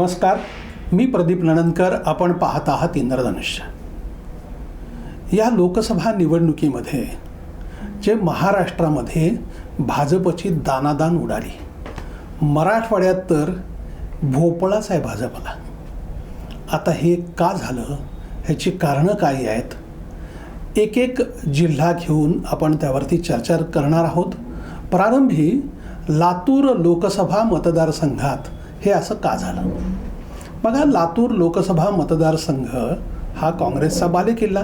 नमस्कार मी प्रदीप नणंदकर आपण पाहत आहात इंद्रधनुष्य. या लोकसभा निवडणुकीमध्ये जे महाराष्ट्रामध्ये भाजपची दानादान उडाली. मराठवाड्यात तर भोपळाच आहे भाजपला. आता हे का झालं? ह्याची कारणं काय आहेत? एक एक जिल्हा घेऊन आपण त्यावरती चर्चा करणार आहोत. प्रारंभी लातूर लोकसभा मतदारसंघात हे असं का झालं? बघा लातूर लोकसभा मतदारसंघ हा काँग्रेसचा बालेकिल्ला.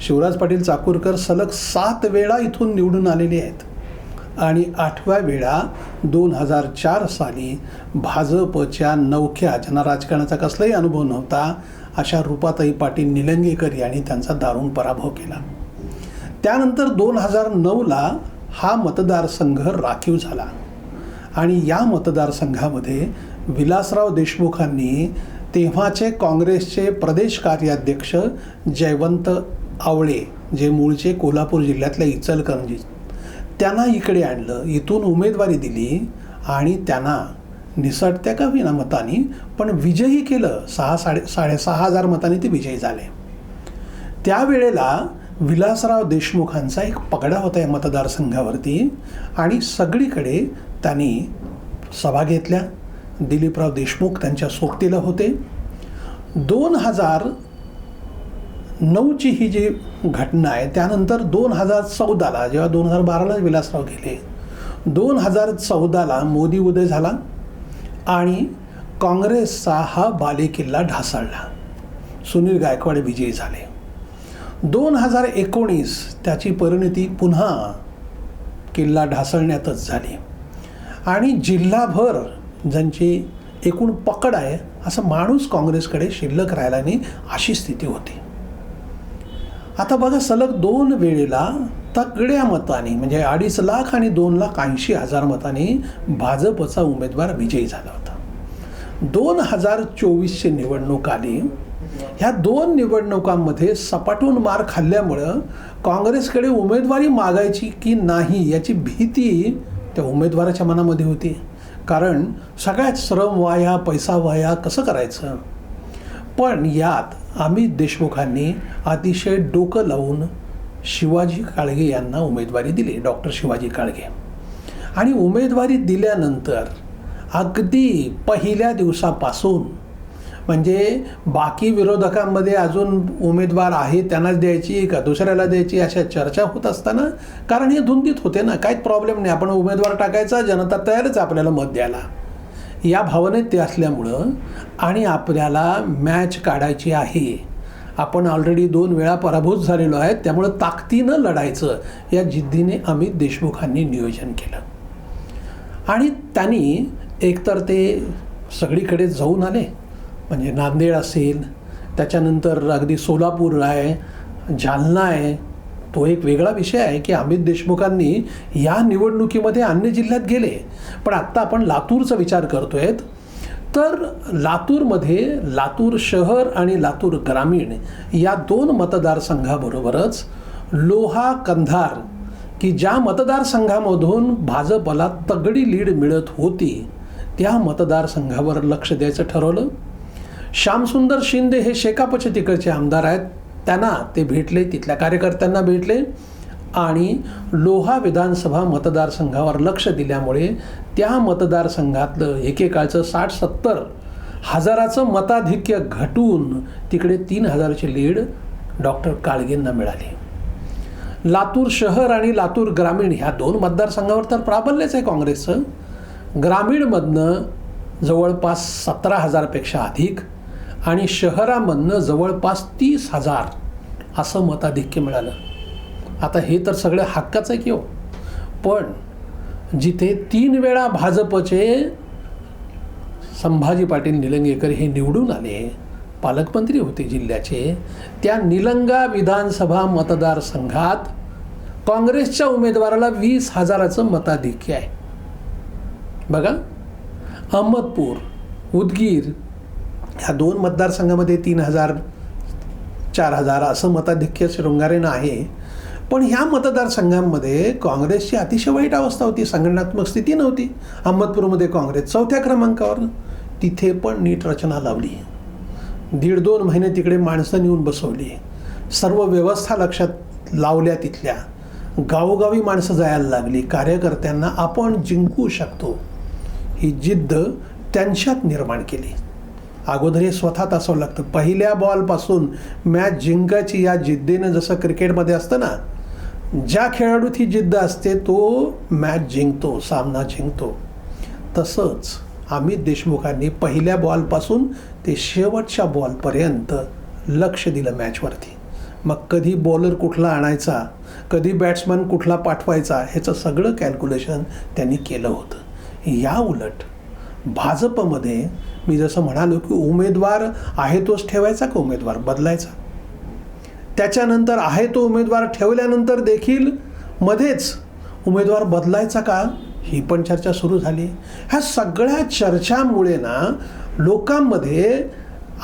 शिवराज पाटील चाकूरकर सलग सात वेळा इथून निवडून आलेले आहेत. आणि आठव्या वेळा दोन हजार चार साली भाजपच्या नवख्या ज्यांना राजकारणाचा कसलाही अनुभव नव्हता अशा रुपाताई पाटील निलंगेकर यांनी त्यांचा दारुण पराभव केला. त्यानंतर दोन हजार नऊला हा मतदारसंघ राखीव झाला. आणि या मतदारसंघामध्ये विलासराव देशमुखांनी तेव्हाचे काँग्रेसचे प्रदेश कार्याध्यक्ष जयवंत आवळे जे मूळचे कोल्हापूर जिल्ह्यातल्या इचलकरंजी त्यांना इकडे आणलं इथून उमेदवारी दिली आणि त्यांना निसटत्या का विना मतानी पण विजयी केलं. सहा साडे साडेसहा हजार मतांनी ते विजयी झाले. त्यावेळेला विलासराव देशमुखांचा एक पगडा होता या मतदारसंघावरती आणि सगळीकडे त्यांनी सभा घेतल्या. दिलीपराव देशमुख त्यांच्या सोबतीला होते. दोन हजार नऊची ही जी घटना आहे त्यानंतर दोन हजार चौदाला जेव्हा दोन हजार बाराला विलासराव गेले दोन हजार चौदाला मोदी उदय झाला आणि काँग्रेसचा हा बालेकिल्ला ढासळला. सुनील गायकवाड विजयी झाले. दोन हजार एकोणीस त्याची परिणती पुन्हा किल्ला ढासळण्यातच झाली. आणि जिल्हाभर ज्यांची एकूण पकड आहे असं माणूस काँग्रेसकडे शिल्लक राहिला नाही अशी स्थिती होती. आता बघा सलग दोन वेळेला तगड्या मताने म्हणजे अडीच लाख आणि दोन लाख ऐंशी हजार मताने भाजपचा उमेदवार विजयी झाला होता. दोन हजार चोवीसची निवडणूक आली. ह्या दोन निवडणुकांमध्ये सपाटून मार खाल्ल्यामुळं काँग्रेसकडे उमेदवारी मागायची की नाही याची भीती त्या उमेदवाराच्या मनामध्ये होती. कारण सगळ्यात श्रम वाया पैसा वाया कसं करायचं? पण यात अमित देशमुखांनी अतिशय डोकं लावून शिवाजी काळगे यांना उमेदवारी दिली डॉक्टर शिवाजी काळगे. आणि उमेदवारी दिल्यानंतर अगदी पहिल्या दिवसापासून म्हणजे बाकी विरोधकांमध्ये अजून उमेदवार आहे त्यांनाच द्यायची का दुसऱ्याला द्यायची अशा चर्चा होत असताना? कारण हे धुंदीत होते ना काहीच प्रॉब्लेम नाही. आपण उमेदवार टाकायचा जनता तयारच आपल्याला मत द्यायला. या भावनेत ते असल्यामुळं आणि आपल्याला मॅच काढायची आहे. आपण ऑलरेडी दोन वेळा पराभूत झालेलो आहे त्यामुळं ताकदीनं लढायचं. या जिद्दीने अमित देशमुखांनी नियोजन केलं. आणि त्यांनी एकतर ते सगळीकडे जाऊन आले. म्हणजे नांदेड असेल त्याच्यानंतर अगदी सोलापूर आहे जालना आहे तो एक वेगळा विषय आहे की अमित देशमुखांनी या निवडणुकीमध्ये अन्य जिल्ह्यात गेले. पण आत्ता आपण लातूरचा विचार करतोय. तर लातूरमध्ये लातूर शहर आणि लातूर ग्रामीण या दोन मतदारसंघाबरोबरच लोहा कंधार की ज्या मतदारसंघामधून भाजपला तगडी लीड मिळत होती त्या मतदारसंघावर लक्ष द्यायचं ठरवलं. श्यामसुंदर शिंदे हे शेकापचे तिकडचे आमदार आहेत. त्यांना ते भेटले तिथल्या कार्यकर्त्यांना भेटले आणि लोहा विधानसभा मतदारसंघावर लक्ष दिल्यामुळे त्या मतदारसंघातलं एकेकाळचं साठ सत्तर हजाराचं मताधिक्य घटून तिकडे तीन हजाराची लीड डॉक्टर काळगेंना मिळाली. लातूर शहर आणि लातूर ग्रामीण ह्या दोन मतदारसंघावर तर प्राबल्यच आहे काँग्रेसचं. ग्रामीणमधनं जवळपास सतरा हजारपेक्षा अधिक आणि शहरामधनं जवळपास तीस हजार असं मताधिक्य मिळालं. आता हे तर सगळं हक्काचं आहे की हो. पण जिथे तीन वेळा भाजपचे संभाजी पाटील निलंगेकर हे निवडून आले पालकमंत्री होते जिल्ह्याचे त्या निलंगा विधानसभा मतदारसंघात काँग्रेसच्या उमेदवाराला वीस हजाराचं मताधिक्य आहे. बघा अहमदपूर उदगीर ह्या दोन मतदारसंघामध्ये तीन हजार चार हजार असं मताधिक्य शृंगारेनं आहे. पण ह्या मतदारसंघांमध्ये काँग्रेसची अतिशय वाईट अवस्था होती संघटनात्मक स्थिती नव्हती. अहमदपूरमध्ये काँग्रेस चौथ्या क्रमांकावर तिथे पण नीट रचना लावली. दीड दोन महिने तिकडे माणसं नेऊन बसवली. सर्व व्यवस्था लक्षात लावल्या तिथल्या. गावोगावी माणसं जायला लागली. कार्यकर्त्यांना आपण जिंकू शकतो. ही जिद्द त्यांच्यात निर्माण केली. अगोदर हे स्वतःत असावं लागतं. पहिल्या बॉलपासून मॅच जिंकायची या जिद्दीनं जसं क्रिकेटमध्ये असतं ना ज्या खेळाडूत ही जिद्द असते तो मॅच जिंकतो सामना जिंकतो. तसंच अमित देशमुखांनी पहिल्या बॉलपासून ते शेवटच्या बॉलपर्यंत लक्ष दिलं मॅचवरती मग कधी बॉलर कुठला आणायचा कधी बॅट्समन कुठला पाठवायचा ह्याचं सगळं कॅल्क्युलेशन त्यांनी केलं होतं. या उलट भाजपमध्ये मी जसं म्हणालो की उमेदवार आहे तोच ठेवायचा का उमेदवार बदलायचा? त्याच्यानंतर आहे तो उमेदवार ठेवल्यानंतर देखील मध्येच उमेदवार बदलायचा का? ही पण चर्चा सुरू झाली. ह्या सगळ्या चर्चामुळे ना लोकांमध्ये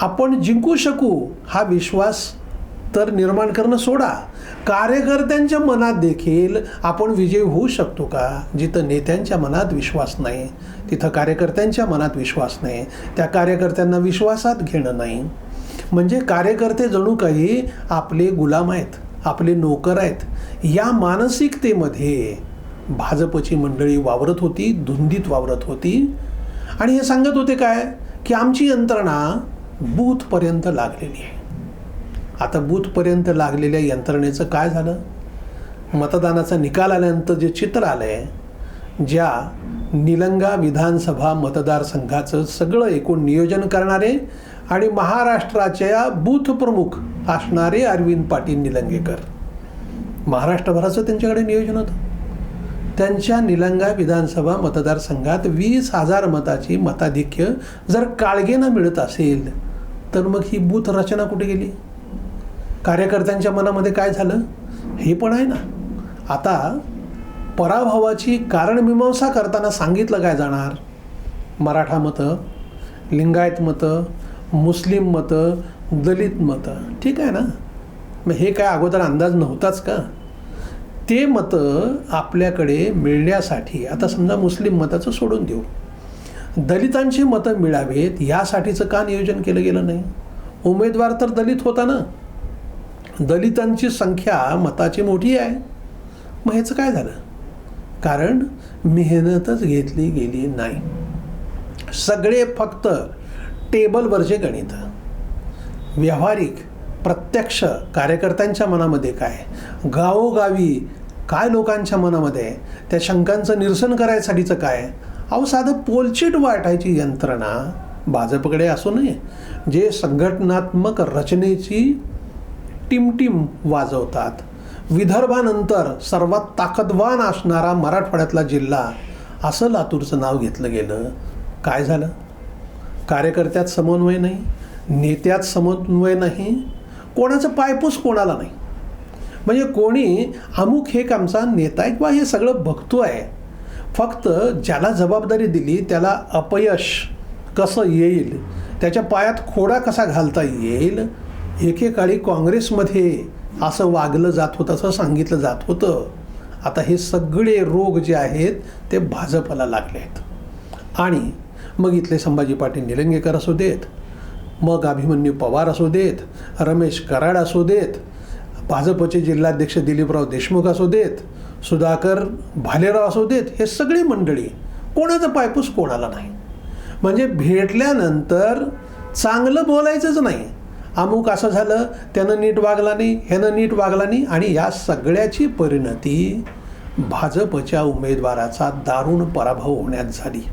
आपण जिंकू शकू हा विश्वास तर निर्माण करणं सोडा. कार्यकर्त्यांच्या मनात देखील आपण विजयी होऊ शकतो का? जिथं नेत्यांच्या मनात विश्वास नाही तिथं कार्यकर्त्यांच्या मनात विश्वास नाही. त्या कार्यकर्त्यांना विश्वासात घेणं नाही. म्हणजे कार्यकर्ते जणू काही आपले गुलाम आहेत आपले नोकर आहेत. या मानसिकतेमध्ये भाजपची मंडळी वावरत होती धुंदीत वावरत होती. आणि हे सांगत होते काय? की आमची यंत्रणा बूथपर्यंत लागलेली आहे. आता बूथपर्यंत लागलेल्या यंत्रणेचं काय झालं? मतदानाचा निकाल आल्यानंतर जे चित्र आलं आहे ज्या निलंगा विधानसभा मतदारसंघाचं सगळं एकूण नियोजन करणारे आणि महाराष्ट्राच्या बूथ प्रमुख असणारे अरविंद पाटील निलंगेकर. महाराष्ट्रभराचं त्यांच्याकडे नियोजन होतं. त्यांच्या निलंगा विधानसभा मतदारसंघात वीस हजार मताची मताधिक्य जर काळगेनं मिळत असेल तर मग ही बूथ रचना कुठे गेली? कार्यकर्त्यांच्या मनामध्ये काय झालं? हे पण आहे ना. आता पराभवाची कारणमीमांसा करताना सांगितलं काय जाणार? मराठा मतं लिंगायत मतं मुस्लिम मतं दलित मतं. ठीक आहे ना? मग हे काय अगोदर अंदाज नव्हताच का? ते मतं आपल्याकडे मिळण्यासाठी आता समजा मुस्लिम मताचं सोडून देऊ. दलितांची मतं मिळावेत यासाठीचं का नियोजन केलं गेलं नाही? उमेदवार तर दलित होता ना. दलितांची संख्या मताची मोठी आहे. मग ह्याचं काय झालं? कारण मेहनतच घेतली गेली नाही. सगळे फक्त टेबलवरचे गणित. व्यावहारिक प्रत्यक्ष कार्यकर्त्यांच्या मनामध्ये काय? गावोगावी काय लोकांच्या मनामध्ये? त्या शंकांचं निरसन करायसाठीचं काय? अहो साधं पोलचीट वाटायची यंत्रणा भाजपकडे असू नये. जे संघटनात्मक रचनेची टिमटिम वाजवतात. विदर्भानंतर सर्वात ताकदवान असणारा मराठवाड्यातला जिल्हा असं लातूरचं नाव घेतलं गेलं. काय झालं? कार्यकर्त्यात समन्वय नाही नेत्यात समन्वय नाही कोणाचं पायपूस कोणाला नाही. म्हणजे कोणी अमुक हे आमचा नेता आहे किंवा हे सगळं बघतो आहे. फक्त ज्याला जबाबदारी दिली त्याला अपयश कसं येईल त्याच्या पायात खोडा कसा घालता येईल एकेकाळी काँग्रेसमध्ये असं वागलं जात होतं असं सांगितलं जात होतं. आता हे सगळे रोग जे आहेत ते भाजपला लागले आहेत. आणि मग इथले संभाजी पाटील निलंगेकर असू देत मग अभिमन्यू पवार असू देत रमेश कराड असू देत भाजपचे जिल्हाध्यक्ष दिलीपराव देशमुख असू देत सुधाकर भालेराव असू देत हे सगळी मंडळी कोणाचा पायपूस कोणाला नाही. म्हणजे भेटल्यानंतर चांगलं बोलायचंच नाही. अमुक असं झालं त्यानं नीट वागला नाही ह्यानं नीट वागला नाही आणि या सगळ्याची परिणती भाजपच्या उमेदवाराचा दारुण पराभव होण्यात झाली.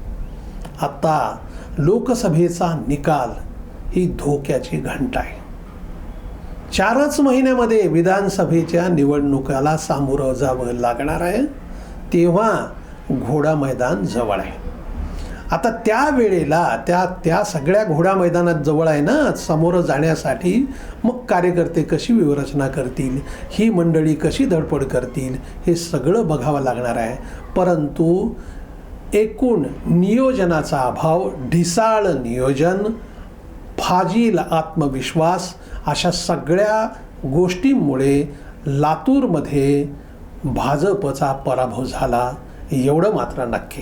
आत्ता लोकसभेचा निकाल ही धोक्याची घंटा आहे. चारच महिन्यामध्ये विधानसभेच्या निवडणुकाला सामोरं जावं लागणार आहे तेव्हा घोडा मैदान जवळ आहे. आता त्या वेळेला त्या त्या सगळ्या घोडा मैदानात जवळ आहे ना समोरं जाण्यासाठी मग कार्यकर्ते कशी विवरचना करतील? ही मंडळी कशी धडपड करतील? हे सगळं बघावं लागणार आहे. परंतु एकूण नियोजनाचा अभाव ढिसाळ नियोजन फाजील आत्मविश्वास अशा सगळ्या गोष्टींमुळे लातूरमध्ये भाजपचा पराभव झाला. एवढं मात्र नक्की.